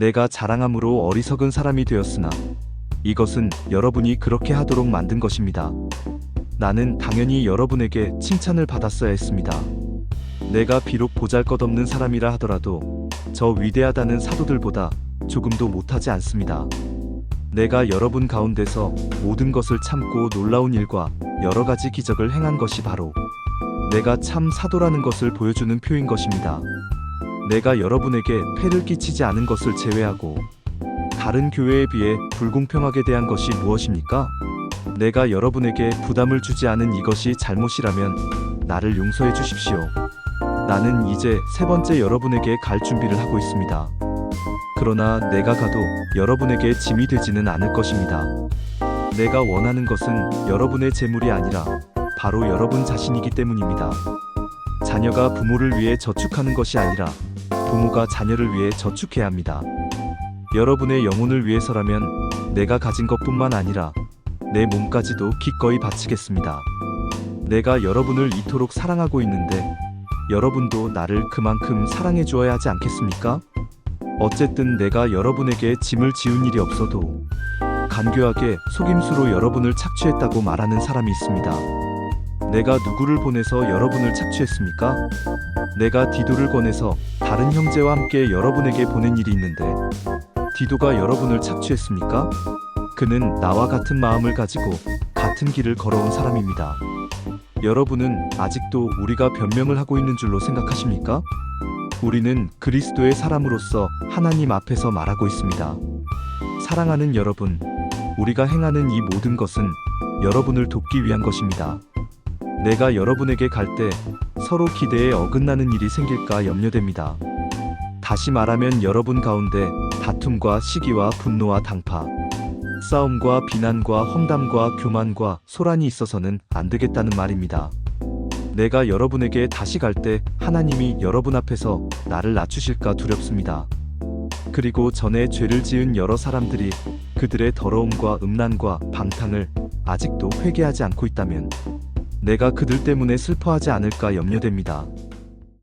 내가 자랑함으로 어리석은 사람이 되었으나 이것은 여러분이 그렇게 하도록 만든 것입니다. 나는 당연히 여러분에게 칭찬을 받았어야 했습니다. 내가 비록 보잘것없는 사람이라 하더라도 저 위대하다는 사도들보다 조금도 못하지 않습니다. 내가 여러분 가운데서 모든 것을 참고 놀라운 일과 여러 가지 기적을 행한 것이 바로 내가 참 사도라는 것을 보여주는 표인 것입니다. 내가 여러분에게 폐를 끼치지 않은 것을 제외하고 다른 교회에 비해 불공평하게 대한 것이 무엇입니까? 내가 여러분에게 부담을 주지 않은 이것이 잘못이라면 나를 용서해 주십시오. 나는 이제 세 번째 여러분에게 갈 준비를 하고 있습니다. 그러나 내가 가도 여러분에게 짐이 되지는 않을 것입니다. 내가 원하는 것은 여러분의 재물이 아니라 바로 여러분 자신이기 때문입니다. 자녀가 부모를 위해 저축하는 것이 아니라 부모가 자녀를 위해 저축해야 합니다. 여러분의 영혼을 위해서라면 내가 가진 것뿐만 아니라 내 몸까지도 기꺼이 바치겠습니다. 내가 여러분을 이토록 사랑하고 있는데 여러분도 나를 그만큼 사랑해 주어야 하지 않겠습니까? 어쨌든 내가 여러분에게 짐을 지운 일이 없어도 간교하게 속임수로 여러분을 착취했다고 말하는 사람이 있습니다. 내가 누구를 보내서 여러분을 착취했습니까? 내가 디도를 권해서 다른 형제와 함께 여러분에게 보낸 일이 있는데 디도가 여러분을 착취했습니까? 그는 나와 같은 마음을 가지고 같은 길을 걸어온 사람입니다. 여러분은 아직도 우리가 변명을 하고 있는 줄로 생각하십니까? 우리는 그리스도의 사람으로서 하나님 앞에서 말하고 있습니다. 사랑하는 여러분, 우리가 행하는 이 모든 것은 여러분을 돕기 위한 것입니다. 내가 여러분에게 갈 때 서로 기대에 어긋나는 일이 생길까 염려됩니다. 다시 말하면 여러분 가운데 다툼과 시기와 분노와 당파, 싸움과 비난과 험담과 교만과 소란이 있어서는 안 되겠다는 말입니다. 내가 여러분에게 다시 갈 때 하나님이 여러분 앞에서 나를 낮추실까 두렵습니다. 그리고 전에 죄를 지은 여러 사람들이 그들의 더러움과 음란과 방탕을 아직도 회개하지 않고 있다면 내가 그들 때문에 슬퍼하지 않을까 염려됩니다.